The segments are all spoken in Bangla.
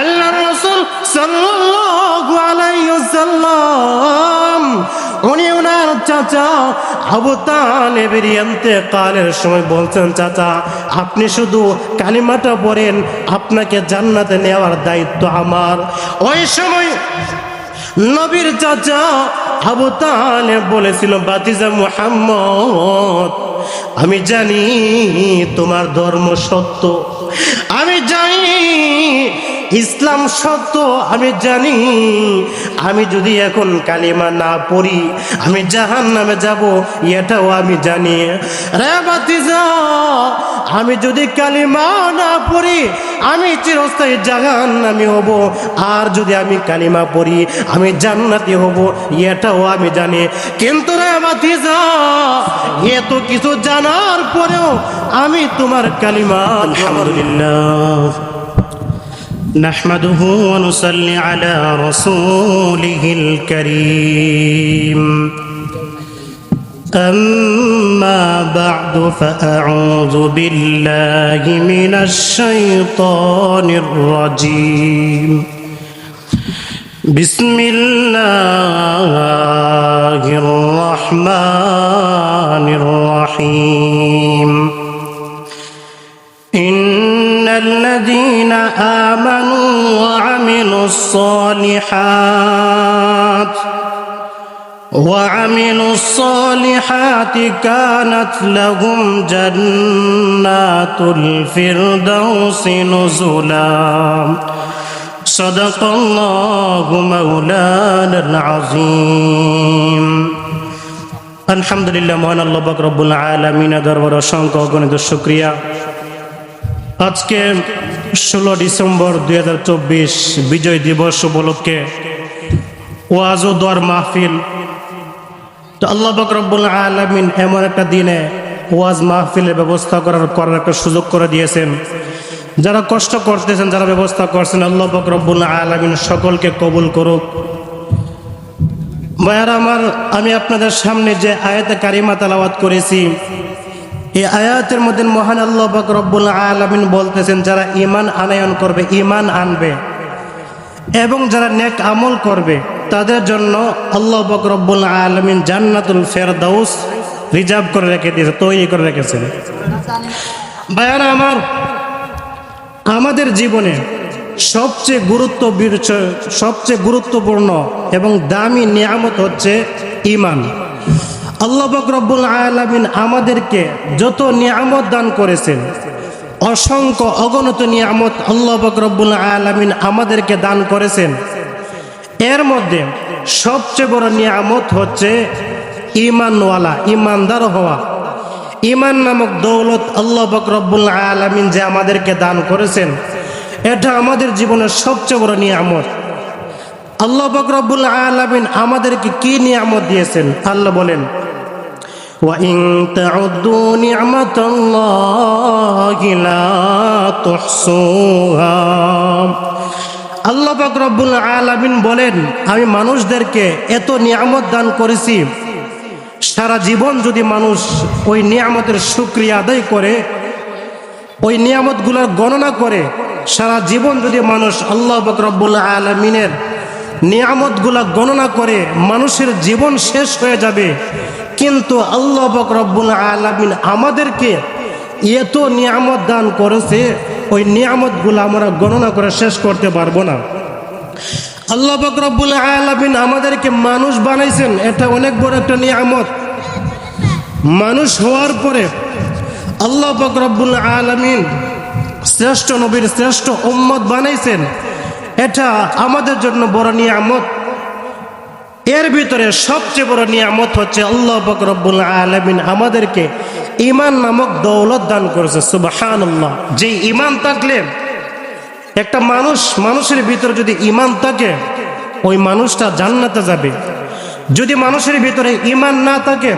আল্লাহ রসুল সাল্লাল্লাহু আলাইহি ওয়াসাল্লাম, উনি ওনার চাচা আবু তালেবের ইন্তেকালের সময় বলছেন, চাচা, আপনি শুধু কালিমাটা পড়েন, আপনাকে জান্নাতে নেওয়ার দায়িত্ব আমার। ওই সময় নবীর চাচা আবু তালে বলেছিল, বাতিজা মুহাম্মদ, আমি জানি তোমার ধর্ম সত্য। আমি জানি ইসলাম সত্য আমি জানি, আমি যদি এখন কালিমা না পড়ি, আমি জাহান নামে যাব, এটাও আমি জানি। রে বাতিজা আমি যদি কালিমা না পড়ি, আমি চিরস্থায়ী জাহান নামি হব। আর যদি আমি কালিমা পড়ি, আমি জান্নাতি হব, এটাও আমি জানি। কিন্তু রে বাতিজা এত কিছু জানার পরেও আমি তোমার কালিমা আলহামদুলিল্লাহ। نحمده ونصلي على رسوله الكريم. أما بعد فأعوذ بالله من الشيطان الرجيم. بسم الله الرحمن الرحيم. إن الذين آمنوا وعملوا الصالحات وعملوا الصالحات كانت لهم جنات الفردوس نزلا صدق الله مولانا العظيم আলহামদুলিল্লাহ মহান আল্লাহ পাক রব্বুল আলমিনা দরবার অসংখ্য অগণিত শুক্রিয়া আজকে ষোলো ডিসেম্বর দু হাজার চব্বিশ বিজয় দিবস উপলক্ষে ওয়াজ ও দোয়ার মাহফিল। তো আল্লাহ পাক রব্বুল আলমিন এমন একটা দিনে ওয়াজ মাহফিলের ব্যবস্থা করার করার একটা সুযোগ করে দিয়েছেন। যারা কষ্ট করতেছেন, যারা ব্যবস্থা করছেন, আল্লাহ পাক রব্বুল আলমিন সকলকে কবুল করুক। ভাইয়ার আমার, আমি আপনাদের সামনে যে আয়াতে কারিমা তালাওয়াত করেছি এই আয়াতের মধ্যে মহান আল্লাহ পাক রব্বুল আলমিন বলতেছেন, যারা ইমান আনায়ন করবে ইমান আনবে এবং যারা নেক আমল করবে, তাদের জন্য আল্লাহ পাক রব্বুল আলমিন জান্নাতুল ফেরদাউস রিজার্ভ করে রেখে দিয়েছে, তৈরি করে রেখেছেন। ভাইয়ারা আমার, আমাদের জীবনে সবচেয়ে গুরুত্ব সবচেয়ে গুরুত্বপূর্ণ এবং দামি নিয়ামত হচ্ছে ইমান আল্লাহ রব্বুল আলমিন আমাদেরকে যত নিয়ামত দান করেছেন, অসংখ্য অগণত নিয়ামত আল্লাহ রব্বুল আলমিন আমাদেরকে দান করেছেন। এর মধ্যে সবচেয়ে বড় নিয়ামত হচ্ছে ইমানওয়ালা ইমানদার হওয়া। ইমান নামক দৌলত আল্লাহ রব্বুল আলমিন যে আমাদেরকে দান করেছেন, এটা আমাদের জীবনের সবচেয়ে বড় নিয়ামত। আল্লাহ রব্বুল আলমিন আমাদেরকে কি নিয়ামত দিয়েছেন? আল্লাহ বলেন وإن تعدوا نعمة الله لا تحصوها আল্লাহ পাক রব্বুল আলামিন বলেন আমি মানুষদেরকে এত নিয়ামত দান করেছি সারা জীবন যদি মানুষ ওই নিয়ামতের সুক্রিয়া আদায় করে ওই নিয়ামতগুলোর গণনা করে সারা জীবন যদি মানুষ আল্লাহ পাক রব্বুল আলমিনের নিয়ামতগুলা গণনা করে মানুষের জীবন শেষ হয়ে যাবে কিন্তু আল্লাহ রব্বুল আলমিন আমাদেরকে এত নিয়ামত দান করেছে, ওই নিয়ামতগুলো আমরা গণনা করে শেষ করতে পারব না। আল্লাহ রব্বুল আলমিন আমাদেরকে মানুষ বানাইছেন, এটা অনেক বড় একটা নিয়ামত। মানুষ হওয়ার পরে আল্লাহ রব্বুল আলমিন শ্রেষ্ঠ নবীর শ্রেষ্ঠ উম্মত বানাইছেন, এটা আমাদের জন্য বড় নিয়ামত। এর ভিতরে সবচেয়ে বড় নিয়ামত হচ্ছে আল্লাহ বকরবুল আলমিন আমাদেরকে ইমান নামক দৌলত দান করেছে সুবাহান আল্লাহ যে ইমান থাকলে একটা মানুষ, মানুষের ভিতরে যদি ইমান থাকে, ওই মানুষটা জান্নাতে যাবে। যদি মানুষের ভিতরে ইমান না থাকে,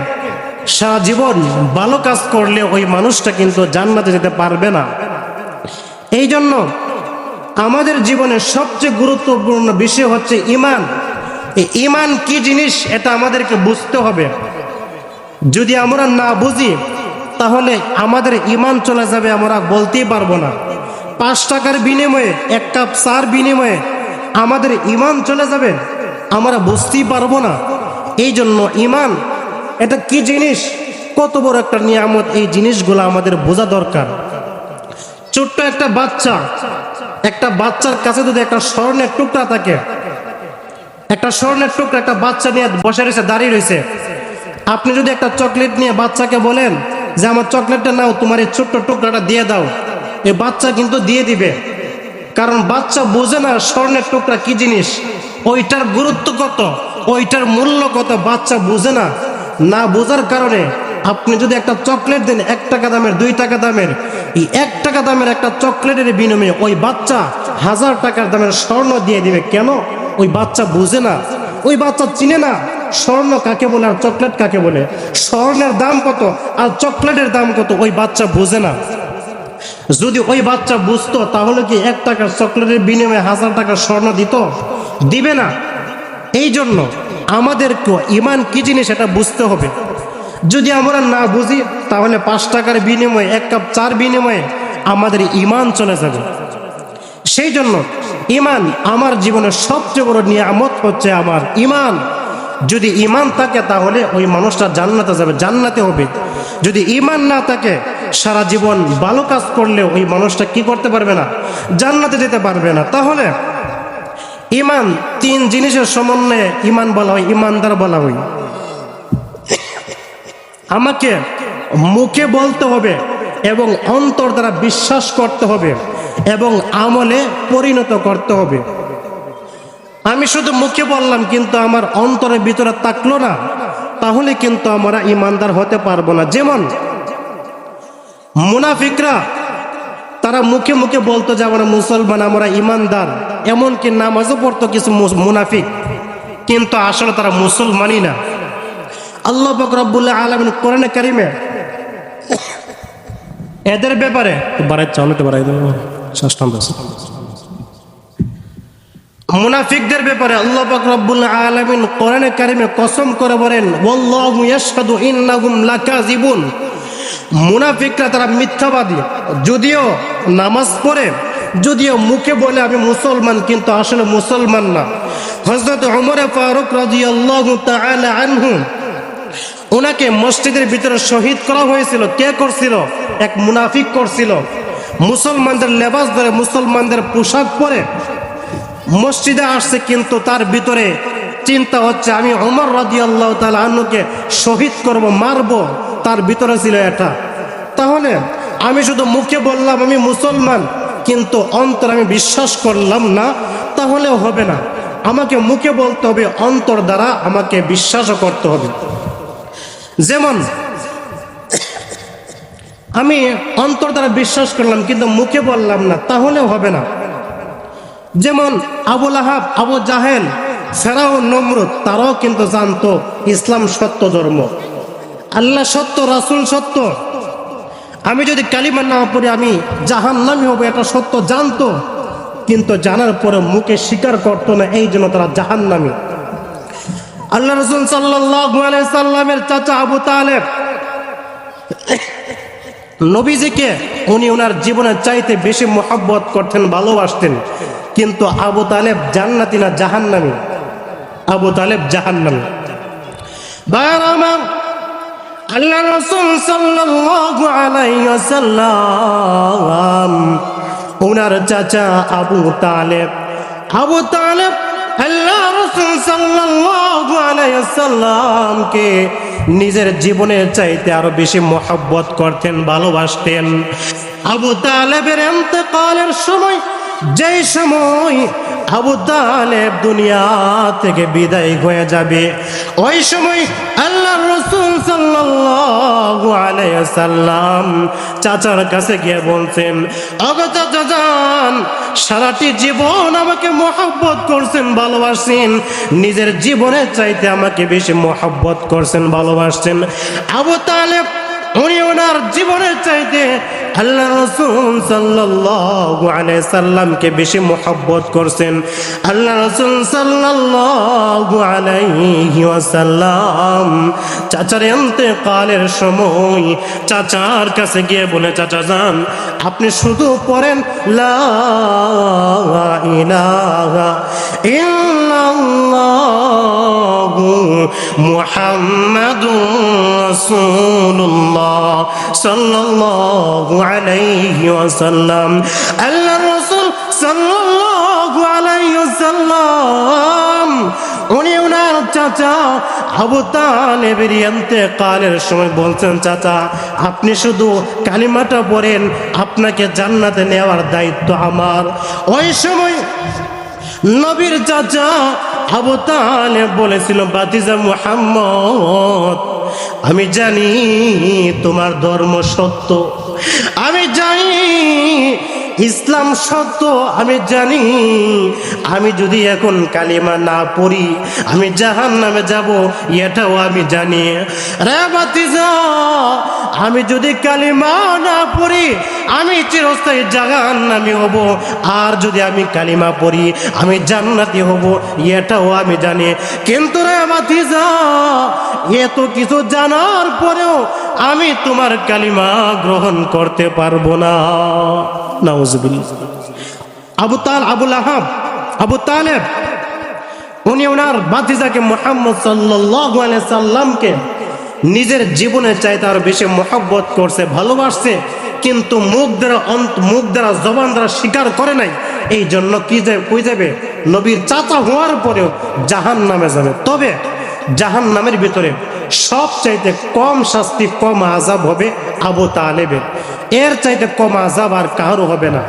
সারা জীবন ভালো কাজ করলে ওই মানুষটা কিন্তু জান্নাতে যেতে পারবে না। এই জন্য আমাদের জীবনের সবচেয়ে গুরুত্বপূর্ণ বিষয় হচ্ছে ইমান এই ইমান কি জিনিস, এটা আমাদেরকে বুঝতে হবে। যদি আমরা না বুঝি, তাহলে আমাদের ইমান চলে যাবে, আমরা বলতেই পারব না। পাঁচ টাকার বিনিময়ে, এক কাপ চার বিনিময়ে আমাদের ইমান চলে যাবে, আমরা বুঝতেই পারব না। এই জন্য ইমান, এটা কি জিনিস? কত বড় একটা নিয়ামত, এই জিনিসগুলো আমাদের বোঝা দরকার। ছোট্ট একটা বাচ্চা, একটা বাচ্চার কাছে যদি একটা স্বর্ণের টুকরা থাকে একটা স্বর্ণের টুকরা একটা বাচ্চা নিয়ে বসে রয়েছে, দাঁড়িয়ে রয়েছে। আপনি যদি একটা চকলেট নিয়ে বাচ্চাকে বলেন যে, আমার চকলেটটা নাও, তোমার এই ছোট্ট টুকরাটা দিয়ে দাও। এই বাচ্চা কিন্তু দিয়ে দিবে। কারণ বাচ্চা বোঝে না স্বর্ণের টুকরা কি জিনিস, ওইটার গুরুত্ব কত, ওইটার মূল্য কত, বাচ্চা বোঝে না। না বোঝার কারণে আপনি যদি একটা চকলেট দেন, এক টাকা দামের, দুই টাকা দামের, এই এক টাকা দামের একটা চকলেটের বিনিময়ে ওই বাচ্চা হাজার টাকার দামের স্বর্ণ দিয়ে দিবে। কেন? ওই বাচ্চা বুঝে না, ওই বাচ্চা চিনে না, স্বর্ণ কাকে বলে আর চকলেট কাকে বলে? স্বর্ণের দাম কত আর চকলেটের দাম কত? ওই বাচ্চা বুঝে না। যদি ওই বাচ্চা বুঝতো, তাহলে কি এক টাকার চকলেটের বিনিময়ে হাজার টাকার স্বর্ণ দিত? দিবে না। এই জন্য আমাদেরকে ইমান কি জিনিস এটা বুঝতে হবে। যদি আমরা না বুঝি, তাহলে পাঁচ টাকার বিনিময়ে, এক কাপ চার বিনিময়ে আমাদের ইমান চলে যাবে। সেই জন্য ইমান আমার জীবনের সবচেয়ে বড় নিয়ামত হচ্ছে আমার ইমান। যদি ইমান থাকে তাহলে ওই মানুষটা জান্নাতে যাবে, জান্নাতে হবে। যদি ইমান না থাকে, সারা জীবন ভালো কাজ করলে ওই মানুষটা কি করতে পারবে না? জান্নাতে যেতে পারবে না। তাহলে ইমান তিন জিনিসের সমন্বয়ে ইমান বলা হয়, ইমানদার বলা হয়। আমাকে মুখে বলতে হবে এবং অন্তর দ্বারা বিশ্বাস করতে হবে। এবং আমলে পরিণত করতে হবে। আমি শুধু মুখে বললাম, কিন্তু আমার অন্তরের ভিতরে তাকলো না। তাহলে কিন্তু আমরা ইমানদার হতে পারব না। যেমন মুনাফিকরা, তারা মুখে মুখে বলতো যে আমরা মুসলমান, আমরা ইমানদার। এমনকি নামাজও পড়তো কিছু মুনাফিক। কিন্তু আসলে তারা মুসলমানই না। আল্লাহ বকরবুল্লাহ আলমিন কোরআনে কারিমে এদের ব্যাপারে বাড়াই চাউনিতে বাড়াই দেবো ষষ্ঠম মুনাফিকদের ব্যাপারে আল্লাহ পাক রব্বুল আলামিন কোরআনে কারিমে কসম করে বলেন, ওয়াল্লাহু ইয়াশহাদু ইন্নাহুম লাকাযিবুন। মুনাফিকরা তারা মিথ্যাবাদী। যদিও নামাজ পড়ে, যদিও মুখে বলে আমি মুসলমান, কিন্তু আসলে মুসলমান না। হযরত ওমর ফারুক রাদিয়াল্লাহু তাআলা আনহু ওনাকে মসজিদের ভিতরে শহীদ করা হয়েছিল। কে করছিল? এক মুনাফিক করছিল। মুসলমানদের লেবাস ধরে মুসলমানদের পোশাক পরে মসজিদে আসছে, কিন্তু তার ভিতরে চিন্তা হচ্ছে, আমি অমর রাজি আল্লাহ তালা শহীদ করব, মারব, তার ভিতরে ছিল এটা। তাহলে আমি শুধু মুখে বললাম, আমি মুসলমান, কিন্তু অন্তর আমি বিশ্বাস করলাম না তাহলে হবে না। আমাকে মুখে বলতে হবে, অন্তর দ্বারা আমাকে বিশ্বাসও করতে হবে। যেমন আমি অন্তর দ্বারা বিশ্বাস করলাম, কিন্তু মুখে বললাম না, তাহলেও হবে না। যেমন আবুল আহাব আবু জাহেল, ফেরাও নমরুদ, তারাও কিন্তু জানতো ইসলাম সত্য ধর্ম। আল্লাহ সত্য, রাসুল সত্য। আমি যদি কালিমা না পড়ে, আমি জাহান নামি হব, এটা সত্য জানতো। কিন্তু জানার পরে মুখে স্বীকার করতো না, এই জন্য তারা জাহান নামি আল্লাহ রসুল সাল্লাহ সাল্লামের চাচা আবু তালেব নবীজিকে উনি ওনার জীবনের চাইতে বেশি মোহাব্বত করতেন, ভালোবাসতেন। কিন্তু আবু তালেব জান্নাতি না জাহান্নামি? আবু তালেব জাহান্নামি। আল্লাহ ওনার চাচা আবু তালেব। আবু তালেব, আল্লাহ ওয়াসাল্লামকে নিজের জীবনের চাইতে আরও বেশি মোহাব্বত করতেন, ভালোবাসতেন। আবু তালেবের এতেকালের সময়, যেই সময় আবু তালেব দুনিয়া থেকে বিদায় হয়ে যাবে, ওই সময় সাল্লাম চাচার কাছে গিয়ে বলছেন যান, সারাটি জীবন আমাকে মহব্বত করছেন ভালোবাসছেন নিজের জীবনের চাইতে আমাকে বেশি মহাব্বত করছেন, ভালোবাসছেন। আবু তালেব উনি ওনার জীবনের চাইতে আল্লাহ রসুল সাল্লাল্লাহু আলাইহি সাল্লামকে বেশি মোহাব্বত করছেন। আল্লাহ রসুল সাল্লাল্লাহু আলাইহি ওয়াসাল্লাম চাচার ইন্তেকালের সময় চাচার কাছে গিয়ে বলে, চাচা যান, আপনি শুধু পড়েন, লা ইলাহা আলাইহি ওয়াসাল্লাম। আল্লাহ উনি চাচা ইন্তেকালের সময় বলছেন, চাচা, আপনি শুধু কালিমাটা পড়েন, আপনাকে জান্নাতে নেওয়ার দায়িত্ব আমার। ওই সময় নবীর চাচা আবু তালেব বলেছিল বাতিজা মুহাম্মদ আমি জানি তোমার ধর্ম সত্য। আমি জানি ইসলাম সত্য আমি জানি, আমি যদি এখন কালিমা না পড়ি, আমি জাহান নামে যাব, এটাও আমি জানি। রে আমি যদি কালিমা না পড়ি, আমি চিরস্থায়ী জাহান নামি হব। আর যদি আমি কালিমা পড়ি, আমি জান্নাতি হব, এটাও আমি জানি। কিন্তু রে বাতিজা এত কিছু জানার পরেও আমি তোমার কালিমা গ্রহণ করতে পারব না। আবুল আবু উনি ওনার মোহাম্মদ সাল্লামকে নিজের জীবনের চাইতে আরও বেশি মহব্বত করছে, ভালোবাসছে, কিন্তু মুখ দ্বারা মুখ দ্বারা জবান দ্বারা স্বীকার করে নাই। এই জন্য কি যে, কই যাবে? নবীর চাচা হওয়ার পরেও জাহান নামে যাবে। তবে জাহান নামের ভিতরে সবচাইতে কম শাস্তি, কম আজাব হবে আবু তালেবের। এর চাইতে কম আজাব আর কারও হবে না।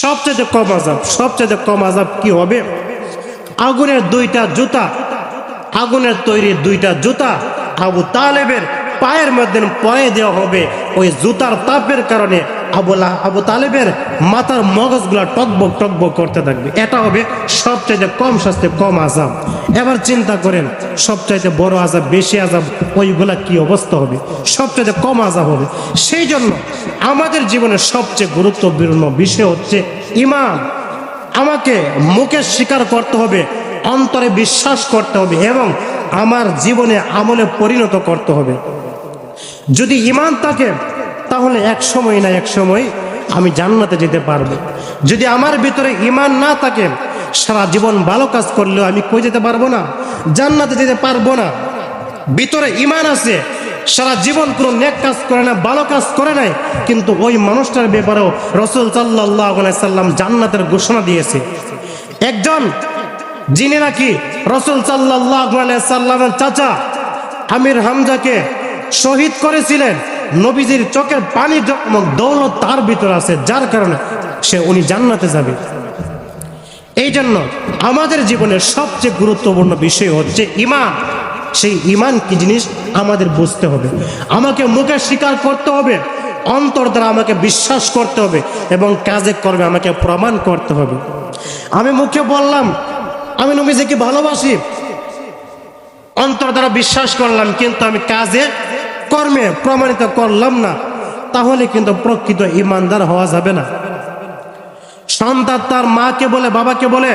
সবচাইতে কম আজাব সবচাইতে কম আজাব কি হবে? আগুনের দুইটা জুতা, আগুনের তৈরি দুইটা জুতা আবু তালেবের পায়ের মধ্যে পরে দেওয়া হবে। ওই জুতার তাপের কারণে আবুলা আবু তালেবের মাথার মগজগুলা টকবক টকবক করতে থাকবে। এটা হবে সবচাইতে কম শাস্তি, কম আজাব এবার চিন্তা করেন, সবচাইতে বড় আজাব বেশি আজাব ওইগুলা কি অবস্থা হবে? সবচাইতে কম আজাব হবে। সেই জন্য আমাদের জীবনের সবচেয়ে গুরুত্বপূর্ণ বিষয় হচ্ছে ইমান। আমাকে মুখে স্বীকার করতে হবে, অন্তরে বিশ্বাস করতে হবে এবং আমার জীবনে আমলে পরিণত করতে হবে। যদি ইমান থাকে তাহলে এক সময় না এক সময় আমি জান্নাতে যেতে পারব। যদি আমার ভিতরে ইমান না থাকে, সারা জীবন ভালো কাজ করলেও আমি কই যেতে পারব না? জান্নাতে যেতে পারব না। ভিতরে ইমান আছে, সারা জীবন কোনো নেক কাজ করে না, ভালো কাজ করে নাই, কিন্তু ওই মানুষটার ব্যাপারেও রসুল সাল্লাহ সাল্লাম জান্নাতের ঘোষণা দিয়েছে। একজন, যিনি নাকি রসুল সাল্লাহ সাল্লামের চাচা আমির হামজাকে শহীদ করেছিলেন নবীজির চোখের পানি দৌলত তার ভিতরে আছে, যার কারণে সে উনি জান্নাতে যাবে। এই জন্য আমাদের জীবনের সবচেয়ে গুরুত্বপূর্ণ বিষয় হচ্ছে ইমান। সেই ইমান কি জিনিস? আমাদের বুঝতে হবে। আমাকে মুখে স্বীকার করতে হবে, অন্তর দ্বারা আমাকে বিশ্বাস করতে হবে এবং কাজে করবে আমাকে প্রমাণ করতে হবে। আমি মুখে বললাম, আমি নবীজিকে ভালোবাসি, অন্তর দ্বারা বিশ্বাস করলাম, কিন্তু আমি কাজে কর্মে প্রমাণিত করলাম না, তাহলে কিন্তু প্রকৃত ইমানদার হওয়া যাবে না। সন্তান তার মাকে বলে, বাবাকে বলে,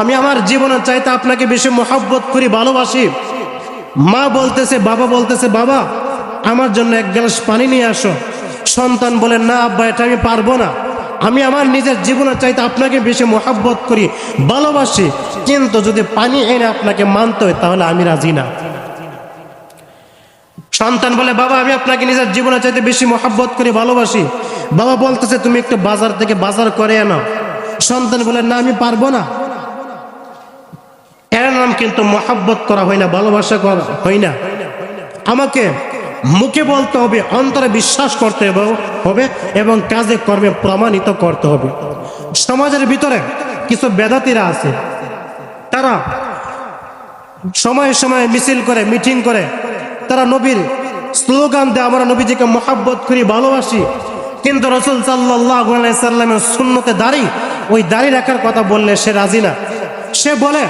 আমি আমার জীবনের চাইতে আপনাকে বেশি মহব্বত করি, ভালোবাসি। মা বলতেছে, বাবা বলতেছে, বাবা, আমার জন্য এক গ্লাস পানি নিয়ে আসো। সন্তান বলে, না আব্বা, এটা আমি পারব না। আমি আমার নিজের জীবনের চাইতে আপনাকে বেশি মহাব্বত করি, ভালোবাসি। কিন্তু যদি পানি এনে আপনাকে মানতে হয়, তাহলে আমি রাজি না। সন্তান বলে, বাবা, আমি আপনাকে নিজের জীবনের চাইতে বেশি মহাব্বত করি, ভালোবাসি। বাবা বলতেছে, তুমি একটু বাজার থেকে বাজার করে আনো। সন্তান বলে, না, আমি পারব না। এর নাম কিন্তু মহাব্বত করা হয় না, ভালোবাসা করা হয় না। আমাকে মুখে বলতে হবে, অন্তরে বিশ্বাস করতে হবে এবং কাজে কর্মে প্রমাণিত করতে হবে। সমাজের ভিতরে কিছু বেদাতিরা আছে, তারা সময়ে সময়ে মিছিল করে, মিটিং করে তারা নবীর স্লোগান দেয়, আমরা নবীজিকে মহাব্বত করি, ভালোবাসি। কিন্তু রসুল সাল্লাহ সাল্লামের শূন্যতে দাড়ি, ওই দাড়ি রাখার কথা বললে সে রাজি না। সে বলে,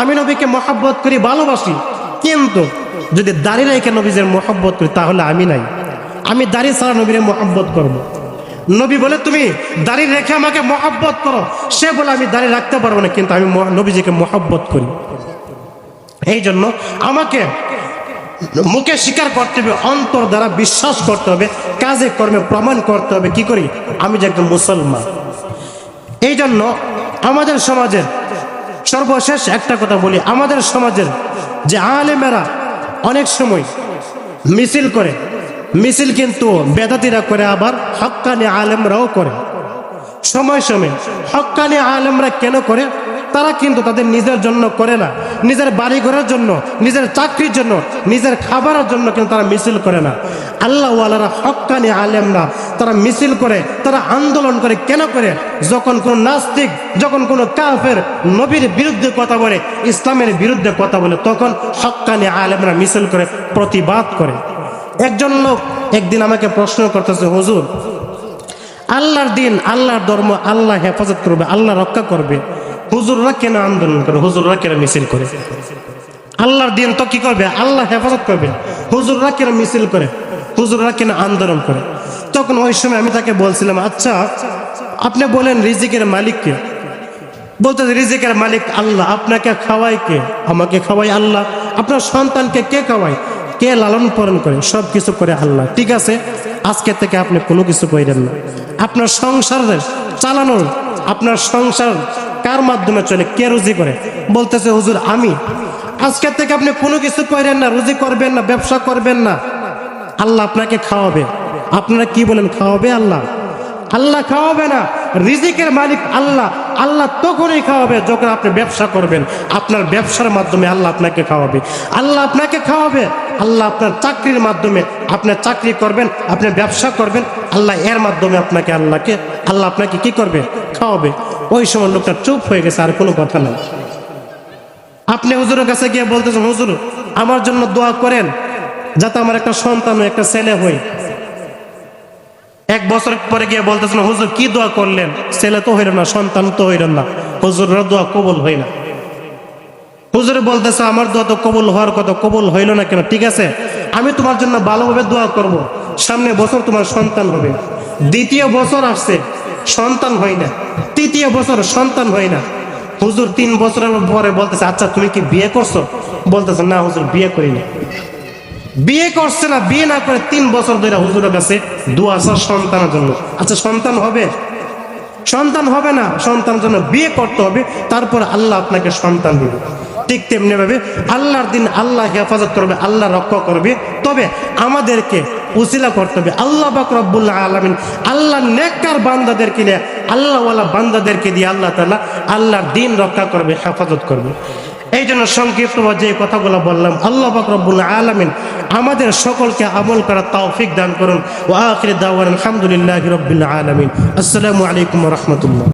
আমি নবীকে মহাব্বত করি, ভালোবাসি। কিন্তু যদি দাড়ি রেখে নবীজের মহাব্বত করি, তাহলে আমি নাই। আমি দাঁড়িয়ে ছাড়া নবীর মোহাব্বত করব। নবী বলে, তুমি দাড়ি রেখে আমাকে মহাব্বত করো। সে বলে, আমি দাঁড়িয়ে রাখতে পারব না, কিন্তু আমি নবীজিকে মহাব্বত করি। এই জন্য আমাকে মুখে স্বীকার করতে হবে, অন্তর দ্বারা বিশ্বাস করতে হবে, কাজে কর্মে প্রমাণ করতে হবে, কি করি? আমি যে একজন মুসলমান। এই জন্য আমাদের সমাজের সর্বশেষ একটা কথা বলি, আমাদের সমাজের যে আলেমেরা অনেক সময় মিছিল করে, মিছিল কিন্তু বেদাতিরা করে, আবার হক্কানি আলেমরাও করে। সময় সময় হক্কানি আলেমরা কেন করে? তারা কিন্তু তাদের নিজের জন্য করে না। নিজের বাড়ি ঘরের জন্য, নিজের চাকরির জন্য, নিজের খাবারের জন্য কিন্তু তারা মিছিল করে না। আল্লাহওয়ালারা হক্কানি আলেমরা তারা মিছিল করে, তারা আন্দোলন করে কেন করে? যখন কোনো নাস্তিক, যখন কোনো কাফের নবীর বিরুদ্ধে কথা বলে, ইসলামের বিরুদ্ধে কথা বলে, তখন হক্কানি আলেমরা মিছিল করে, প্রতিবাদ করে। একজন লোক একদিন আমাকে প্রশ্ন করতেছে, হুজুর, আল্লাহর দিন, আল্লাহর ধর্ম আল্লাহ হেফাজত করবে, আল্লাহ রক্ষা করবে। হুজুররা কেন আন্দোলন করে? হুজুররা কেন মিছিল করে? আল্লাহর দিন তো কি করবে? আল্লাহ হেফাজত করবে। হুজুররা কেন মিছিল করে? হুজুররা কেন আন্দোলন করে? তখন ওই সময় আমি তাকে বলছিলাম আচ্ছা আপনি বলেন রিজিকের মালিককে বলতে, রিজিকের মালিক আল্লাহ। আপনাকে খাওয়াই কে? আমাকে খাওয়াই আল্লাহ। আপনার সন্তানকে কে খাওয়ায়? কে লালন পালন করে? সব কিছু করে আল্লাহ। ঠিক আছে, আজকে থেকে আপনি কোনো কিছু করেন না। আপনার সংসারের চালানোর, আপনার সংসার কার মাধ্যমে চলে? কে রুজি করে? বলতেছে, হুজুর, আমি। আজকে থেকে আপনি কোনো কিছু করেন না, রুজি করবেন না, ব্যবসা করবেন না। আল্লাহ আপনাকে খাওয়াবে। আপনারা কি বলেন, খাওয়াবে আল্লাহ? আল্লাহ খাওয়াবে না। রিজিকের মালিক আল্লাহ। আল্লাহ তখনই খাওয়াবে যখন আপনি ব্যবসা করবেন। আপনার ব্যবসার মাধ্যমে আল্লাহ আপনাকে খাওয়াবে। আল্লাহ আপনাকে খাওয়াবে। আল্লাহ আপনার চাকরির মাধ্যমে আপনি চাকরি করবেন, আপনি ব্যবসা করবেন। আল্লাহ এর মাধ্যমে আপনাকে আল্লাহকে, আল্লাহ আপনাকে কি করবে? খাওয়াবে। ওই সময় লোকটা চুপ হয়ে গেছে, আর কোনো কথা নাই। আপনি হুজুরের কাছে গিয়ে বলতেছেন, হুজুর, আমার জন্য দোয়া করেন যাতে আমার একটা সন্তান একটা ছেলে হয়। এক বছর পরে গিয়ে বলতেছেন, হুজুর, কি দোয়া করলেন? ছেলে তো হইল না, সন্তান তো হইল না। হুজুরের দোয়া কবুল হয় না। হুজুরে বলতেছে, আমার দোয়া তো কবুল হওয়ার কথা, কবুল হইল না কেন? ঠিক আছে, আমি তোমার জন্য ভালোভাবে দোয়া করব। সামনে বছর তোমার সন্তান হবে। দ্বিতীয় বছর আসছে, সন্তান হয় না। তৃতীয় বছর সন্তান হয় না। হুজুর তিন বছরের পরে বলতেছে আচ্ছা তুমি কি বিয়ে করছ? বলতেছে, না হুজুর, বিয়ে করিনি বিয়ে করছে না, বিয়ে না করে তিন বছর ধরে হুজুরের কাছে দোয়া সন্তানের জন্য। আচ্ছা সন্তান হবে? সন্তান হবে না, সন্তানের জন্য বিয়ে করতে হবে, তারপর আল্লাহ আপনাকে সন্তান দিবে। ঠিক তেমনি ভাবে আল্লাহর দিন আল্লাহ হেফাজত করবে, আল্লাহ রক্ষা করবে। তবে আমাদেরকে উসিলা করতে হবে। আল্লাহ বাক রব্বুল্লাহ আলমিন আল্লাহ নেককার বান্দাদেরকে নিয়ে, আল্লাহওয়ালা বান্দাদেরকে দিয়ে আল্লাহ তালা আল্লাহর দিন রক্ষা করবে, হেফাজত করবে। এই জন্য সংক্ষিপ্ত যে কথাগুলো বললাম, আল্লাহ বাক রব্বুল্লাহ আলমিন আমাদের সকলকে আমল করার তৌফিক দান করুন। ও আখির দাওয়ার আলহামদুলিল্লাহ রব্বুল্লাহ আলমিন। আসসালামু আলাইকুম রহমতুল্লাহ।